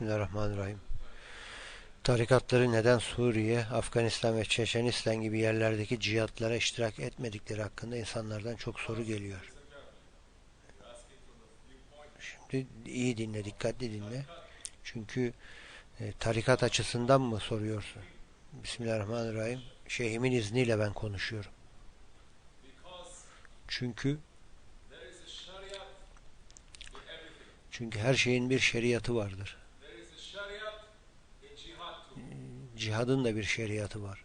Bismillahirrahmanirrahim. Tarikatları neden Suriye, Afganistan ve Çeçenistan gibi yerlerdeki cihatlara iştirak etmedikleri hakkında insanlardan çok soru geliyor. Şimdi iyi dinle, dikkatli dinle. Çünkü e, tarikat açısından mı soruyorsun? Bismillahirrahmanirrahim. Şeyhimin izniyle ben konuşuyorum. Çünkü çünkü her şeyin bir şeriatı vardır. Cihadın da bir şeriatı var.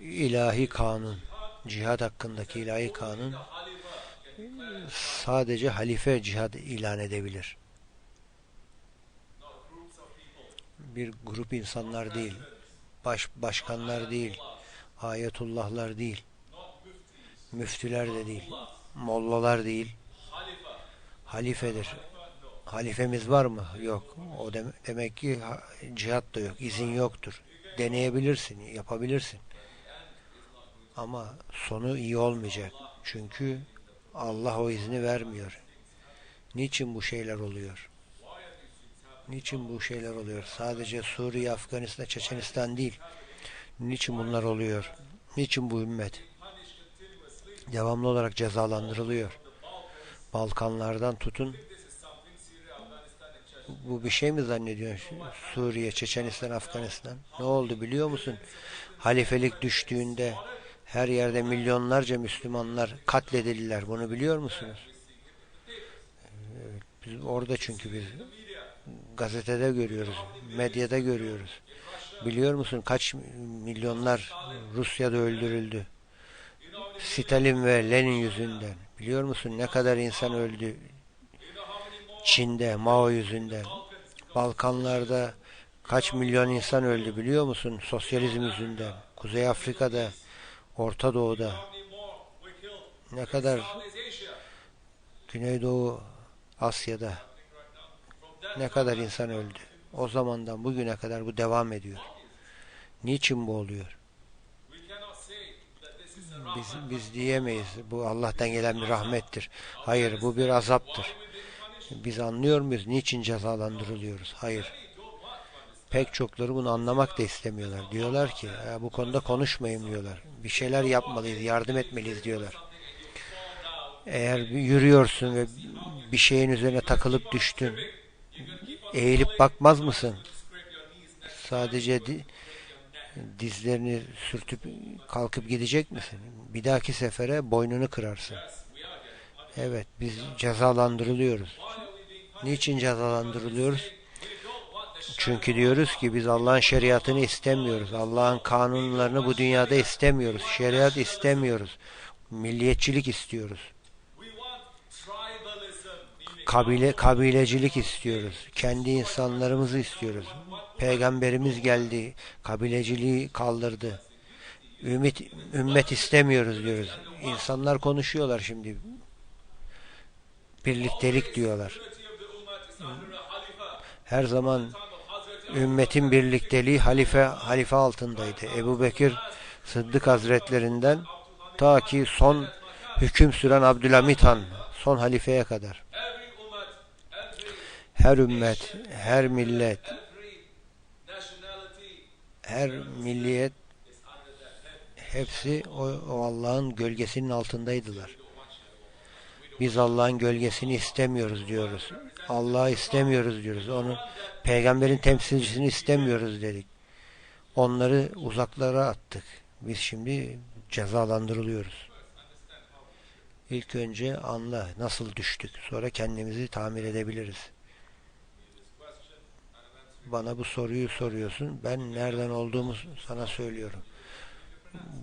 İlahi kanun, cihad hakkındaki ilahi kanun sadece halife cihad ilan edebilir. Bir grup insanlar değil, baş, başkanlar değil, ayetullahlar değil, müftüler de değil, mollalar değil, halifedir. Halifemiz var mı? Yok. O dem demek ki cihat da yok, izin yoktur. Deneyebilirsin, yapabilirsin. Ama sonu iyi olmayacak. Çünkü Allah o izni vermiyor. Niçin bu şeyler oluyor? Niçin bu şeyler oluyor? Sadece Suriye, Afganistan, Çeçenistan değil. Niçin bunlar oluyor? Niçin bu ümmet devamlı olarak cezalandırılıyor? Balkanlardan tutun bu bir şey mi zannediyorsun? Suriye, Çeçenistan, Afganistan. Ne oldu biliyor musun? Halifelik düştüğünde her yerde milyonlarca Müslümanlar katledildiler. Bunu biliyor musunuz? Biz orada çünkü biz gazetede görüyoruz, medyada görüyoruz. Biliyor musun kaç milyonlar Rusya'da öldürüldü? Stalin ve Lenin yüzünden. Biliyor musun ne kadar insan öldü Çin'de, Mao yüzünden. Balkanlarda kaç milyon insan öldü biliyor musun? Sosyalizm yüzünden. Kuzey Afrika'da, Orta Doğu'da ne kadar Güneydoğu Asya'da ne kadar insan öldü. O zamandan bugüne kadar bu devam ediyor. Niçin bu oluyor? Biz, biz diyemeyiz. Bu Allah'tan gelen bir rahmettir. Hayır bu bir azaptır. Biz anlıyor muyuz? Niçin cezalandırılıyoruz? Hayır. Pek çokları bunu anlamak da istemiyorlar. Diyorlar ki bu konuda konuşmayın diyorlar. Bir şeyler yapmalıyız, yardım etmeliyiz diyorlar. Eğer yürüyorsun ve bir şeyin üzerine takılıp düştün, eğilip bakmaz mısın? Sadece di, dizlerini sürtüp kalkıp gidecek misin? Bir dahaki sefere boynunu kırarsın. Evet, biz cezalandırılıyoruz. Niçin cezalandırılıyoruz? Çünkü diyoruz ki biz Allah'ın şeriatını istemiyoruz. Allah'ın kanunlarını bu dünyada istemiyoruz. Şeriat istemiyoruz. Milliyetçilik istiyoruz. Kabile, kabilecilik istiyoruz. Kendi insanlarımızı istiyoruz. Peygamberimiz geldi. Kabileciliği kaldırdı. Ümmet, ümmet istemiyoruz diyoruz. İnsanlar konuşuyorlar şimdi. Birliktelik diyorlar. Her zaman ümmetin birlikteliği halife halife altındaydı. Ebu Bekir Sıddık Hazretlerinden ta ki son hüküm süren Abdülhamit Han son halifeye kadar. Her ümmet, her millet, her milliyet hepsi o, o Allah'ın gölgesinin altındaydılar. Biz Allah'ın gölgesini istemiyoruz diyoruz. Allah'ı istemiyoruz diyoruz. Onu peygamberin temsilcisini istemiyoruz dedik. Onları uzaklara attık. Biz şimdi cezalandırılıyoruz. İlk önce anla nasıl düştük. Sonra kendimizi tamir edebiliriz. Bana bu soruyu soruyorsun. Ben nereden olduğumu sana söylüyorum.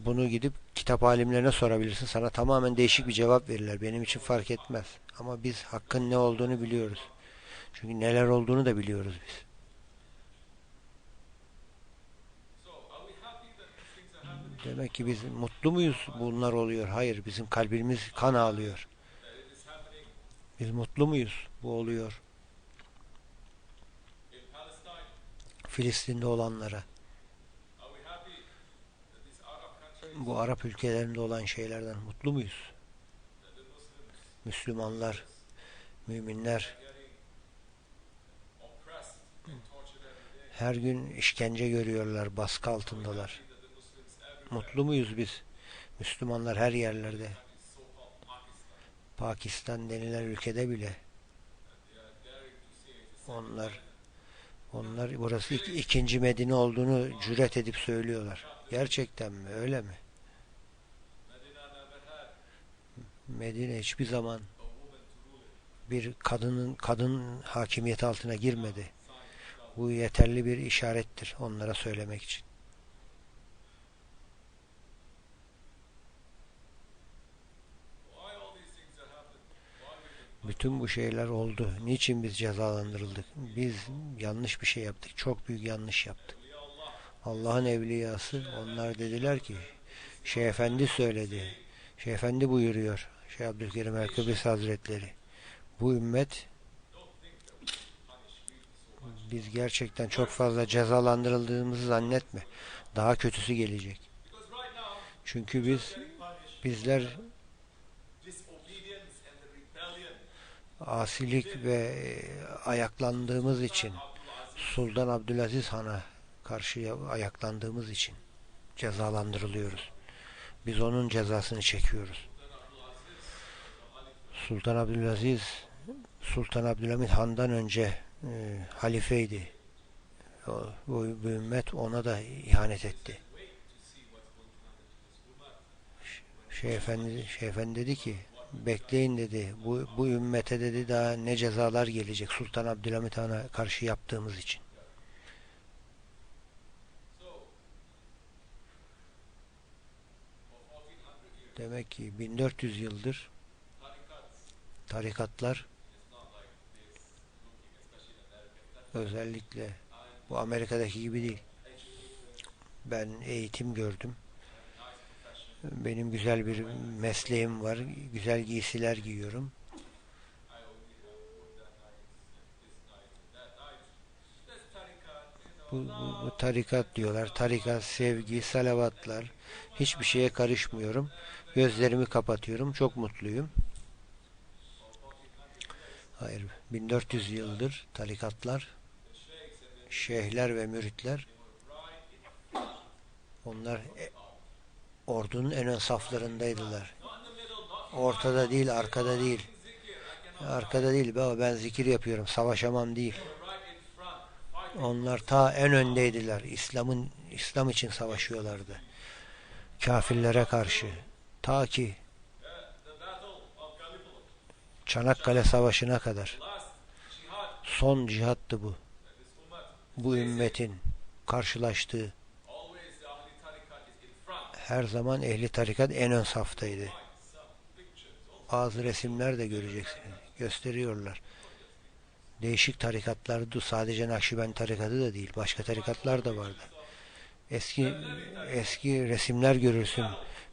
Bunu gidip kitap alimlerine sorabilirsin. Sana tamamen değişik bir cevap verirler. Benim için fark etmez. Ama biz hakkın ne olduğunu biliyoruz. Çünkü neler olduğunu da biliyoruz biz. Demek ki biz mutlu muyuz bunlar oluyor? Hayır. Bizim kalbimiz kan ağlıyor. Biz mutlu muyuz? Bu oluyor. Filistin'de olanlara. Bu Arap ülkelerinde olan şeylerden mutlu muyuz? Müslümanlar, müminler Her gün işkence görüyorlar, baskı altındalar. Mutlu muyuz biz? Müslümanlar her yerlerde. Pakistan denilen ülkede bile onlar onlar burası ik- ikinci Medine olduğunu cüret edip söylüyorlar. Gerçekten mi? Öyle mi? Medine hiçbir zaman bir kadının kadın hakimiyeti altına girmedi. Bu yeterli bir işarettir onlara söylemek için. Bütün bu şeyler oldu. Niçin biz cezalandırıldık? Biz yanlış bir şey yaptık. Çok büyük yanlış yaptık. Allah'ın evliyası onlar dediler ki Şeyh Efendi söyledi. Şeyh Efendi buyuruyor. Şeyh Abdülkerim Erkebis Hazretleri. Bu ümmet biz gerçekten çok fazla cezalandırıldığımızı zannetme. Daha kötüsü gelecek. Çünkü biz bizler asilik ve e, ayaklandığımız için Sultan Abdülaziz Han'a karşı ayaklandığımız için cezalandırılıyoruz. Biz onun cezasını çekiyoruz. Sultan Abdülaziz Sultan Abdülhamid Han'dan önce e, halifeydi. O, bu, bu ümmet ona da ihanet etti. Şeyh Efendi, Şeyh Efendi dedi ki bekleyin dedi. Bu, bu ümmete dedi daha ne cezalar gelecek Sultan Abdülhamit Han'a karşı yaptığımız için. Demek ki 1400 yıldır tarikatlar özellikle bu Amerika'daki gibi değil. Ben eğitim gördüm. Benim güzel bir mesleğim var. Güzel giysiler giyiyorum. Bu, bu, bu tarikat diyorlar. Tarikat, sevgi, salavatlar. Hiçbir şeye karışmıyorum. Gözlerimi kapatıyorum. Çok mutluyum. Hayır. 1400 yıldır tarikatlar, şeyhler ve müritler onlar e, ordunun en ön saflarındaydılar. Ortada değil, arkada değil. Arkada değil be ben zikir yapıyorum, savaşamam değil. Onlar ta en öndeydiler. İslam'ın İslam için savaşıyorlardı. Kafirlere karşı. Ta ki Çanakkale Savaşı'na kadar. Son cihattı bu. Bu ümmetin karşılaştığı her zaman ehli tarikat en ön saftaydı. Bazı resimler de göreceksiniz. Gösteriyorlar. Değişik tarikatlardı. Sadece Nakşibend tarikatı da değil. Başka tarikatlar da vardı. Eski eski resimler görürsün.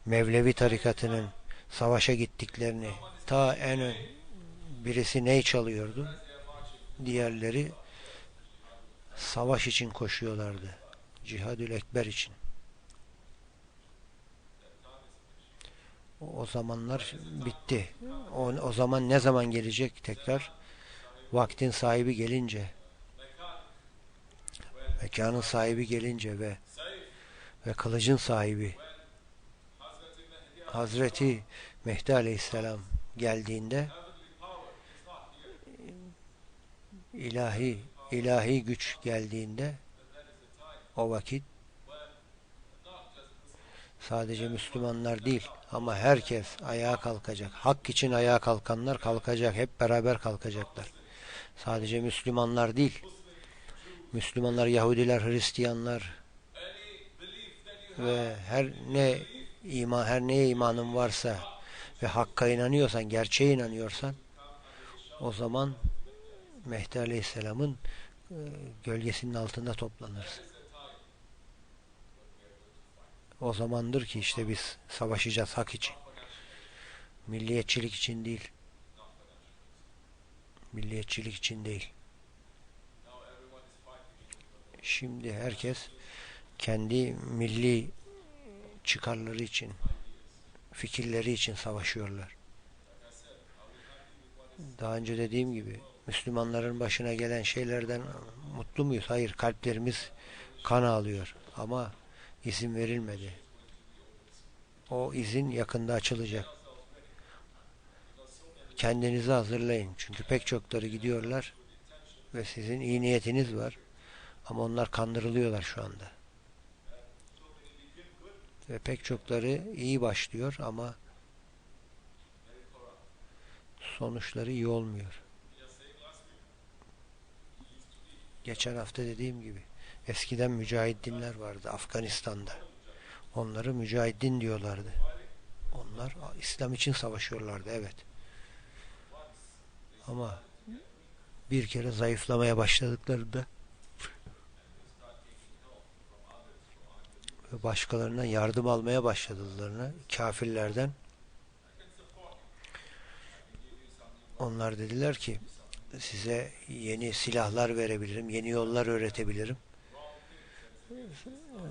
Mevlevi tarikatının savaşa gittiklerini ta en ön birisi ney çalıyordu? Diğerleri savaş için koşuyorlardı. Cihadül Ekber için. O zamanlar bitti. O, o zaman ne zaman gelecek tekrar? Vaktin sahibi gelince mekanın sahibi gelince ve ve kılıcın sahibi Hazreti Mehdi Aleyhisselam geldiğinde ilahi ilahi güç geldiğinde o vakit sadece Müslümanlar değil ama herkes ayağa kalkacak. Hak için ayağa kalkanlar kalkacak. Hep beraber kalkacaklar. Sadece Müslümanlar değil. Müslümanlar, Yahudiler, Hristiyanlar ve her ne iman her neye imanın varsa ve hakka inanıyorsan, gerçeğe inanıyorsan o zaman Mehdi Aleyhisselam'ın e, gölgesinin altında toplanırsın. O zamandır ki işte biz savaşacağız hak için. Milliyetçilik için değil. Milliyetçilik için değil. Şimdi herkes kendi milli çıkarları için, fikirleri için savaşıyorlar. Daha önce dediğim gibi Müslümanların başına gelen şeylerden mutlu muyuz? Hayır, kalplerimiz kan ağlıyor. Ama izin verilmedi. O izin yakında açılacak. Kendinizi hazırlayın. Çünkü pek çokları gidiyorlar ve sizin iyi niyetiniz var. Ama onlar kandırılıyorlar şu anda. Ve pek çokları iyi başlıyor ama sonuçları iyi olmuyor. Geçen hafta dediğim gibi eskiden mücahidinler vardı Afganistan'da. Onları mücahidin diyorlardı. Onlar İslam için savaşıyorlardı evet. Ama bir kere zayıflamaya başladıklarında ve başkalarından yardım almaya başladıklarını kafirlerden onlar dediler ki size yeni silahlar verebilirim, yeni yollar öğretebilirim.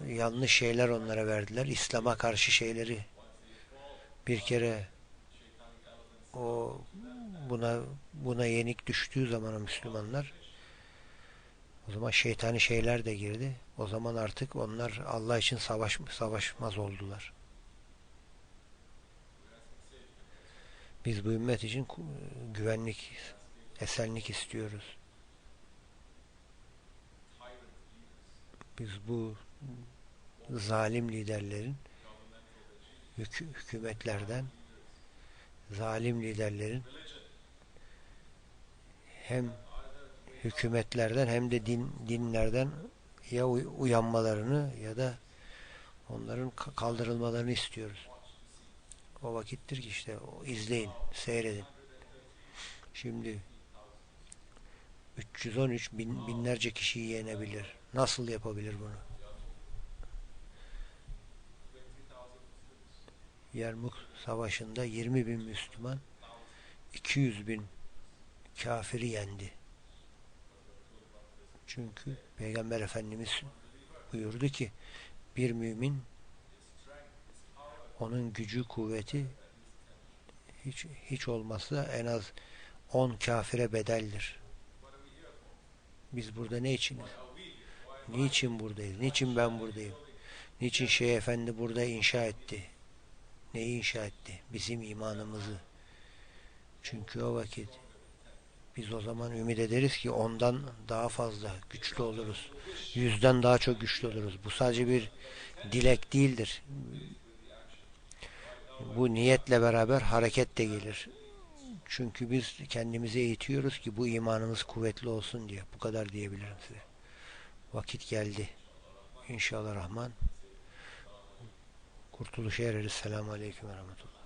Yanlış şeyler onlara verdiler. İslam'a karşı şeyleri bir kere o buna buna yenik düştüğü zaman Müslümanlar o zaman şeytani şeyler de girdi. O zaman artık onlar Allah için savaş, savaşmaz oldular. Biz bu ümmet için güvenlik, esenlik istiyoruz. Biz bu zalim liderlerin hük hükümetlerden zalim liderlerin hem hükümetlerden hem de din dinlerden ya uyanmalarını ya da onların kaldırılmalarını istiyoruz. O vakittir ki işte izleyin, seyredin. Şimdi 313 bin, binlerce kişiyi yenebilir. Nasıl yapabilir bunu? Yermuk Savaşı'nda 20 bin Müslüman 200 bin kafiri yendi. Çünkü Peygamber Efendimiz buyurdu ki bir mümin onun gücü kuvveti hiç, hiç olmazsa en az 10 kafire bedeldir. Biz burada ne içiniz? Niçin buradayız? Niçin ben buradayım? Niçin Şeyh Efendi burada inşa etti? Neyi inşa etti? Bizim imanımızı. Çünkü o vakit biz o zaman ümit ederiz ki ondan daha fazla güçlü oluruz. Yüzden daha çok güçlü oluruz. Bu sadece bir dilek değildir. Bu niyetle beraber hareket de gelir. Çünkü biz kendimizi eğitiyoruz ki bu imanımız kuvvetli olsun diye. Bu kadar diyebilirim size. Vakit geldi. İnşallah Rahman. Kurtuluşa ereriz. Selamun Aleyküm ve Rahmetullah.